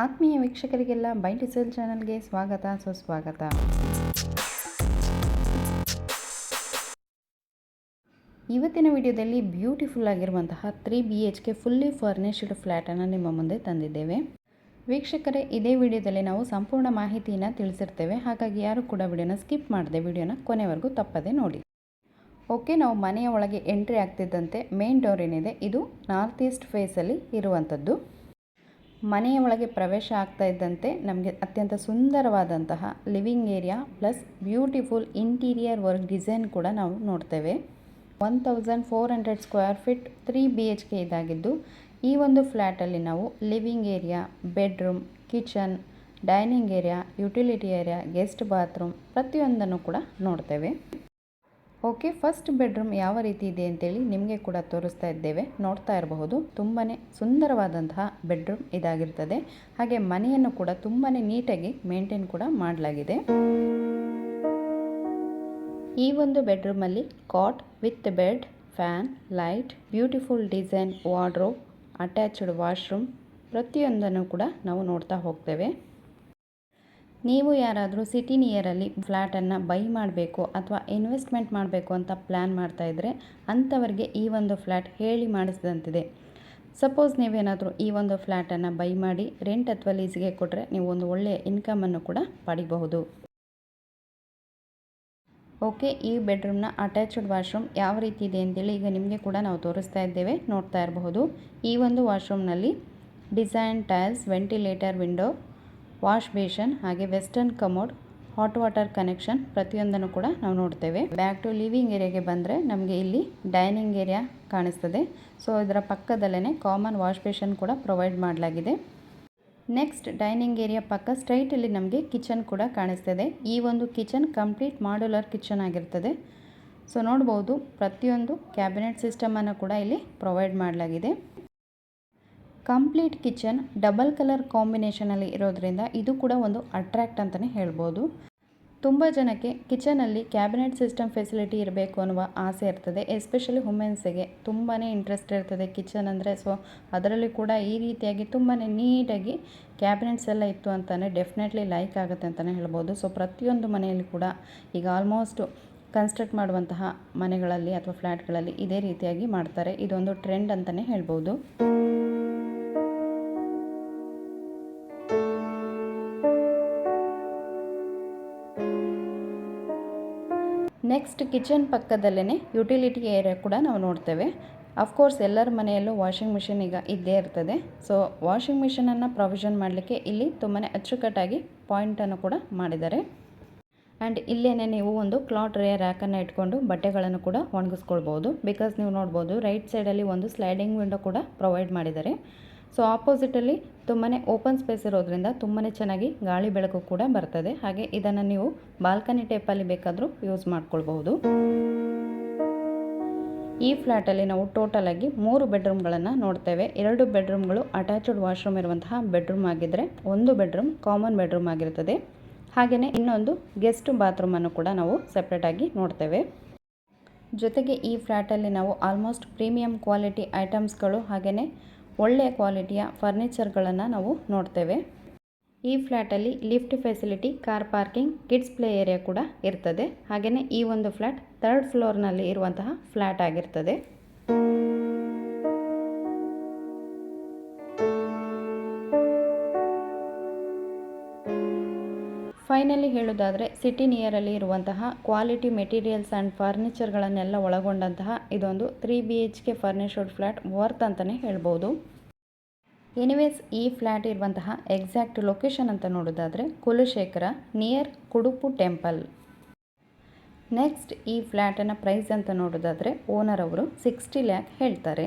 ಆತ್ಮೀಯ ವೀಕ್ಷಕರಿಗೆಲ್ಲ by diesel ಚಾನಲ್ಗೆ ಸ್ವಾಗತ, ಸುಸ್ವಾಗತ. ಇವತ್ತಿನ ವಿಡಿಯೋದಲ್ಲಿ ಬ್ಯೂಟಿಫುಲ್ ಆಗಿರುವಂತಹ three B H K fully furnished ಫ್ಲ್ಯಾಟನ್ನು ನಿಮ್ಮ ಮುಂದೆ ತಂದಿದ್ದೇವೆ. ವೀಕ್ಷಕರೇ, ಇದೇ ವಿಡಿಯೋದಲ್ಲಿ ನಾವು ಸಂಪೂರ್ಣ ಮಾಹಿತಿಯನ್ನು ತಿಳಿಸಿರ್ತೇವೆ. ಹಾಗಾಗಿ ಯಾರು ಕೂಡ ವಿಡಿಯೋನ ಸ್ಕಿಪ್ ಮಾಡದೆ ವಿಡಿಯೋನ ಕೊನೆವರೆಗೂ ತಪ್ಪದೆ ನೋಡಿ. ಓಕೆ, ನಾವು ಮನೆಯ ಒಳಗೆ ಎಂಟ್ರಿ ಆಗ್ತಿದ್ದಂತೆ ಮೇನ್ ಡೋರ್ ಏನಿದೆ, ಇದು ನಾರ್ತ್ ಈಸ್ಟ್ ಫೇಸಲ್ಲಿ ಇರುವಂಥದ್ದು. ಮನೆಯ ಒಳಗೆ ಪ್ರವೇಶ ಆಗ್ತಾ ಇದ್ದಂತೆ ನಮಗೆ ಅತ್ಯಂತ ಸುಂದರವಾದಂತಹ living area plus beautiful interior work design ಕೂಡ ನಾವು ನೋಡ್ತೇವೆ. One thousand four hundred square feet three B H K ಇದಾಗಿದ್ದು, ಈ ಒಂದು ಫ್ಲ್ಯಾಟಲ್ಲಿ ನಾವು living area, bedroom, kitchen, dining area, utility area, guest bathroom ಪ್ರತಿಯೊಂದನ್ನು ಕೂಡ ನೋಡ್ತೇವೆ. ಓಕೆ, ಫಸ್ಟ್ ಬೆಡ್ರೂಮ್ ಯಾವ ರೀತಿ ಇದೆ ಅಂತೇಳಿ ನಿಮಗೆ ಕೂಡ ತೋರಿಸ್ತಾ ಇದ್ದೇವೆ. ನೋಡ್ತಾ ಇರಬಹುದು ತುಂಬಾ ಸುಂದರವಾದಂತಹ ಬೆಡ್ರೂಮ್ ಇದಾಗಿರ್ತದೆ. ಹಾಗೆ ಮನೆಯನ್ನು ಕೂಡ ತುಂಬಾ ನೀಟಾಗಿ ಮೇಂಟೈನ್ ಕೂಡ ಮಾಡಲಾಗಿದೆ. ಈ ಒಂದು ಬೆಡ್ರೂಮಲ್ಲಿ cot with bed, fan, light, beautiful design wardrobe, attached washroom ಪ್ರತಿಯೊಂದನ್ನು ಕೂಡ ನಾವು ನೋಡ್ತಾ ಹೋಗ್ತೇವೆ. ನೀವು ಯಾರಾದರೂ ಸಿಟಿ ನಿಯರಲ್ಲಿ ಫ್ಲ್ಯಾಟನ್ನು ಬೈ ಮಾಡಬೇಕು ಅಥವಾ ಇನ್ವೆಸ್ಟ್ಮೆಂಟ್ ಮಾಡಬೇಕು ಅಂತ ಪ್ಲ್ಯಾನ್ ಮಾಡ್ತಾ ಇದ್ದರೆ ಅಂಥವರಿಗೆ ಈ ಒಂದು ಫ್ಲ್ಯಾಟ್ ಹೇಳಿ ಮಾಡಿಸಿದಂತಿದೆ. ಸಪೋಸ್ ನೀವೇನಾದರೂ ಈ ಒಂದು ಫ್ಲ್ಯಾಟನ್ನು ಬೈ ಮಾಡಿ ರೆಂಟ್ ಅಥವಾ ಲೀಸ್ಗೆ ಕೊಟ್ಟರೆ ನೀವು ಒಂದು ಒಳ್ಳೆಯ ಇನ್ಕಮನ್ನು ಕೂಡ ಪಡಿಬಹುದು. ಓಕೆ, ಈ ಬೆಡ್ರೂಮ್ನ ಅಟ್ಯಾಚ್ಡ್ ವಾಶ್ರೂಮ್ ಯಾವ ರೀತಿ ಇದೆ ಅಂತೇಳಿ ಈಗ ನಿಮಗೆ ಕೂಡ ನಾವು ತೋರಿಸ್ತಾ ಇದ್ದೇವೆ, ನೋಡ್ತಾ ಇರಬಹುದು. ಈ ಒಂದು ವಾಶ್ರೂಮ್ನಲ್ಲಿ design tiles, ventilator, window wash basin ಹಾಗೆ western commode, hot water connection ಪ್ರತಿಯೊಂದನ್ನು ಕೂಡ ನಾವು ನೋಡ್ತೇವೆ. ಬ್ಯಾಕ್ ಟು ಲಿವಿಂಗ್ ಏರಿಯಾಗೆ ಬಂದರೆ ನಮಗೆ ಇಲ್ಲಿ ಡೈನಿಂಗ್ ಏರಿಯಾ ಕಾಣಿಸ್ತದೆ. ಸೊ, ಇದರ ಪಕ್ಕದಲ್ಲೇ ಕಾಮನ್ ವಾಶ್ ಬೇಷನ್ ಕೂಡ ಪ್ರೊವೈಡ್ ಮಾಡಲಾಗಿದೆ. ನೆಕ್ಸ್ಟ್, ಡೈನಿಂಗ್ ಏರಿಯಾ ಪಕ್ಕ ಸ್ಟ್ರೈಟಲ್ಲಿ ನಮಗೆ ಕಿಚನ್ ಕೂಡ ಕಾಣಿಸ್ತದೆ. ಈ ಒಂದು ಕಿಚನ್ ಕಂಪ್ಲೀಟ್ ಮಾಡ್ಯುಲರ್ ಕಿಚನ್ ಆಗಿರ್ತದೆ. ಸೊ, ನೋಡ್ಬೋದು ಪ್ರತಿಯೊಂದು ಕ್ಯಾಬಿನೆಟ್ ಸಿಸ್ಟಮನ್ನು ಕೂಡ ಇಲ್ಲಿ ಪ್ರೊವೈಡ್ ಮಾಡಲಾಗಿದೆ. ಕಂಪ್ಲೀಟ್ ಕಿಚನ್ ಡಬಲ್ ಕಲರ್ ಕಾಂಬಿನೇಷನಲ್ಲಿ ಇರೋದ್ರಿಂದ ಇದು ಕೂಡ ಒಂದು ಅಟ್ರ್ಯಾಕ್ಟ್ ಅಂತಲೇ ಹೇಳ್ಬೋದು. ತುಂಬ ಜನಕ್ಕೆ ಕಿಚನಲ್ಲಿ ಕ್ಯಾಬಿನೆಟ್ ಸಿಸ್ಟಮ್ ಫೆಸಿಲಿಟಿ ಇರಬೇಕು ಅನ್ನುವ ಆಸೆ ಇರ್ತದೆ. ಎಸ್ಪೆಷಲಿ ವುಮೆನ್ಸಿಗೆ ತುಂಬಾ ಇಂಟ್ರೆಸ್ಟ್ ಇರ್ತದೆ ಕಿಚನ್ ಅಂದರೆ. ಸೊ, ಅದರಲ್ಲಿ ಕೂಡ ಈ ರೀತಿಯಾಗಿ ತುಂಬಾ ನೀಟಾಗಿ ಕ್ಯಾಬಿನೆಟ್ಸ್ ಎಲ್ಲ ಇತ್ತು ಅಂತಲೇ ಡೆಫಿನೆಟ್ಲಿ ಲೈಕ್ ಆಗುತ್ತೆ ಅಂತಲೇ ಹೇಳ್ಬೋದು. ಸೊ, ಪ್ರತಿಯೊಂದು ಮನೆಯಲ್ಲಿ ಕೂಡ ಈಗ ಆಲ್ಮೋಸ್ಟು ಕನ್ಸ್ಟ್ರಕ್ಟ್ ಮಾಡುವಂತಹ ಮನೆಗಳಲ್ಲಿ ಅಥವಾ ಫ್ಲ್ಯಾಟ್ಗಳಲ್ಲಿ ಇದೇ ರೀತಿಯಾಗಿ ಮಾಡ್ತಾರೆ. ಇದೊಂದು ಟ್ರೆಂಡ್ ಅಂತಲೇ ಹೇಳ್ಬೋದು. ನೆಕ್ಸ್ಟ್ ಕಿಚನ್ ಪಕ್ಕದಲ್ಲೇ ಯುಟಿಲಿಟಿ ಏರಿಯಾ ಕೂಡ ನಾವು ನೋಡ್ತೇವೆ. ಅಫ್ಕೋರ್ಸ್ ಎಲ್ಲರ ಮನೆಯಲ್ಲೂ ವಾಷಿಂಗ್ ಮಿಷಿನ್ ಈಗ ಇದ್ದೇ ಇರ್ತದೆ. ಸೊ ವಾಷಿಂಗ್ ಮಿಷಿನನ್ನು ಪ್ರೊವಿಷನ್ ಮಾಡಲಿಕ್ಕೆ ಇಲ್ಲಿ ತುಂಬಾ ಅಚ್ಚುಕಟ್ಟಾಗಿ ಪಾಯಿಂಟನ್ನು ಕೂಡ ಮಾಡಿದ್ದಾರೆ. ಆ್ಯಂಡ್ ಇಲ್ಲೇ ನೀವು ಒಂದು ಕ್ಲಾತ್ ರೇ ರ್ಯಾಕನ್ನು ಇಟ್ಕೊಂಡು ಬಟ್ಟೆಗಳನ್ನು ಕೂಡ ಒಣಗಿಸ್ಕೊಳ್ಬೋದು. ಬಿಕಾಸ್ ನೀವು ನೋಡ್ಬೋದು ರೈಟ್ ಸೈಡಲ್ಲಿ ಒಂದು ಸ್ಲೈಡಿಂಗ್ ವಿಂಡೋ ಕೂಡ ಪ್ರೊವೈಡ್ ಮಾಡಿದ್ದಾರೆ. ಸೊ ಆಪೋಸಿಟಲ್ಲಿ ತುಂಬಾ ಓಪನ್ ಸ್ಪೇಸ್ ಇರೋದ್ರಿಂದ ತುಂಬಾ ಚೆನ್ನಾಗಿ ಗಾಳಿ ಬೆಳಕು ಕೂಡ ಬರ್ತದೆ. ಹಾಗೆ ಇದನ್ನು ನೀವು ಬಾಲ್ಕನಿ ಟೈಪಲ್ಲಿ ಬೇಕಾದರೂ ಯೂಸ್ ಮಾಡ್ಕೊಳ್ಬಹುದು. ಈ ಫ್ಲ್ಯಾಟಲ್ಲಿ ನಾವು ಟೋಟಲ್ ಆಗಿ ಮೂರು ಬೆಡ್ರೂಮ್ಗಳನ್ನು ನೋಡ್ತೇವೆ. ಎರಡು ಬೆಡ್ರೂಮ್ಗಳು ಅಟ್ಯಾಚ್ಡ್ ವಾಶ್ರೂಮ್ ಇರುವಂತಹ ಬೆಡ್ರೂಮ್ ಆಗಿದ್ದರೆ ಒಂದು ಬೆಡ್ರೂಮ್ ಕಾಮನ್ ಬೆಡ್ರೂಮ್ ಆಗಿರ್ತದೆ. ಹಾಗೆಯೇ ಇನ್ನೊಂದು ಗೆಸ್ಟ್ ಬಾತ್ರೂಮನ್ನು ಕೂಡ ನಾವು ಸಪ್ರೇಟಾಗಿ ನೋಡ್ತೇವೆ. ಜೊತೆಗೆ ಈ ಫ್ಲ್ಯಾಟಲ್ಲಿ ನಾವು ಆಲ್ಮೋಸ್ಟ್ ಪ್ರೀಮಿಯಂ ಕ್ವಾಲಿಟಿ ಐಟಮ್ಸ್ಗಳು ಹಾಗೆಯೇ ಒಳ್ಳೆಯ ಕ್ವಾಲಿಟಿಯ ಫರ್ನಿಚರ್ಗಳನ್ನು ನಾವು ನೋಡ್ತೇವೆ. ಈ ಫ್ಲ್ಯಾಟಲ್ಲಿ lift facility, car parking, kids play area ಕೂಡ ಇರ್ತದೆ. ಹಾಗೆಯೇ ಈ ಒಂದು ಫ್ಲ್ಯಾಟ್ ಥರ್ಡ್ ಫ್ಲೋರ್ನಲ್ಲಿ ಇರುವಂತಹ ಫ್ಲ್ಯಾಟ್ ಆಗಿರ್ತದೆ. ಫೈನಲಿ ಹೇಳೋದಾದರೆ ಸಿಟಿ ನಿಯರಲ್ಲಿ ಇರುವಂತಹ ಕ್ವಾಲಿಟಿ ಮೆಟೀರಿಯಲ್ಸ್ ಆ್ಯಂಡ್ ಫರ್ನಿಚರ್ಗಳನ್ನೆಲ್ಲ ಒಳಗೊಂಡಂತಹ ಇದೊಂದು three B H K furnished flat worth ಅಂತಲೇ ಹೇಳ್ಬೋದು. ಎನಿವೇಸ್, ಈ ಫ್ಲ್ಯಾಟ್ ಇರುವಂತಹ ಎಕ್ಸಾಕ್ಟ್ ಲೊಕೇಶನ್ ಅಂತ ನೋಡೋದಾದರೆ Kulashekara near Kudupu temple. Next, ಈ ಫ್ಲ್ಯಾಟನ್ನು ಪ್ರೈಸ್ ಅಂತ ನೋಡೋದಾದರೆ ಓನರ್ ಅವರು ಸಿಕ್ಸ್ಟಿ ಲ್ಯಾಕ್ ಹೇಳ್ತಾರೆ.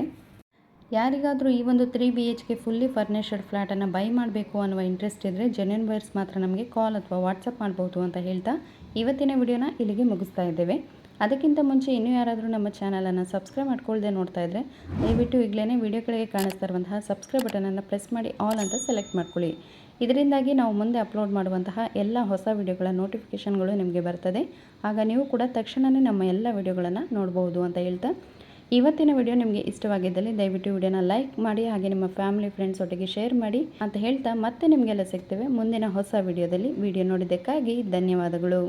ಯಾರಿಗಾದರೂ ಈ ಒಂದು three B H K fully furnished ಫ್ಲ್ಯಾಟನ್ನು buy ಮಾಡಬೇಕು ಅನ್ನುವ ಇಂಟ್ರೆಸ್ಟ್ ಇದ್ದರೆ ಜೆನ್ಯನ್ ವೈರ್ಸ್ ಮಾತ್ರ ನಮಗೆ ಕಾಲ್ ಅಥವಾ ವಾಟ್ಸಪ್ ಮಾಡ್ಬೋದು ಅಂತ ಹೇಳ್ತಾ ಇವತ್ತಿನ ವಿಡಿಯೋನ ಇಲ್ಲಿಗೆ ಮುಗಿಸ್ತಾ ಇದ್ದೇವೆ. ಅದಕ್ಕಿಂತ ಮುಂಚೆ ಇನ್ನೂ ಯಾರಾದರೂ ನಮ್ಮ ಚಾನಲನ್ನು ಸಬ್ಸ್ಕ್ರೈಬ್ ಮಾಡ್ಕೊಳ್ಳದೆ ನೋಡ್ತಾ ಇದ್ದರೆ ದಯವಿಟ್ಟು ಈಗಲೇ ವಿಡಿಯೋ ಕೆಳಗೆ ಕಾಣಿಸ್ತಾ ಇರುವಂತಹ ಸಬ್ಸ್ಕ್ರೈಬ್ ಬಟನನ್ನು ಪ್ರೆಸ್ ಮಾಡಿ ಆಲ್ ಅಂತ ಸೆಲೆಕ್ಟ್ ಮಾಡ್ಕೊಳ್ಳಿ. ಇದರಿಂದಾಗಿ ನಾವು ಮುಂದೆ ಅಪ್ಲೋಡ್ ಮಾಡುವಂತಹ ಎಲ್ಲ ಹೊಸ ವಿಡಿಯೋಗಳ ನೋಟಿಫಿಕೇಷನ್ಗಳು ನಿಮಗೆ ಬರ್ತದೆ. ಆಗ ನೀವು ಕೂಡ ತಕ್ಷಣವೇ ನಮ್ಮ ಎಲ್ಲ ವಿಡಿಯೋಗಳನ್ನು ನೋಡ್ಬೋದು ಅಂತ ಹೇಳ್ತಾ ಇವತ್ತಿನ ವಿಡಿಯೋ ನಿಮಗೆ ಇಷ್ಟವಾಗಿದ್ದಲ್ಲಿ ದಯವಿಟ್ಟು ವಿಡಿಯೋನ ಲೈಕ್ ಮಾಡಿ ಹಾಗೆ ನಿಮ್ಮ ಫ್ಯಾಮಿಲಿ ಫ್ರೆಂಡ್ಸ್ ಒಟ್ಟಿಗೆ ಶೇರ್ ಮಾಡಿ ಅಂತ ಹೇಳ್ತಾ ಮತ್ತೆ ನಿಮಗೆಲ್ಲ ಸಿಗ್ತೇವೆ ಮುಂದಿನ ಹೊಸ ವಿಡಿಯೋದಲ್ಲಿ ವಿಡಿಯೋ ನೋಡಿದ್ದಕ್ಕಾಗಿ ಧನ್ಯವಾದಗಳು.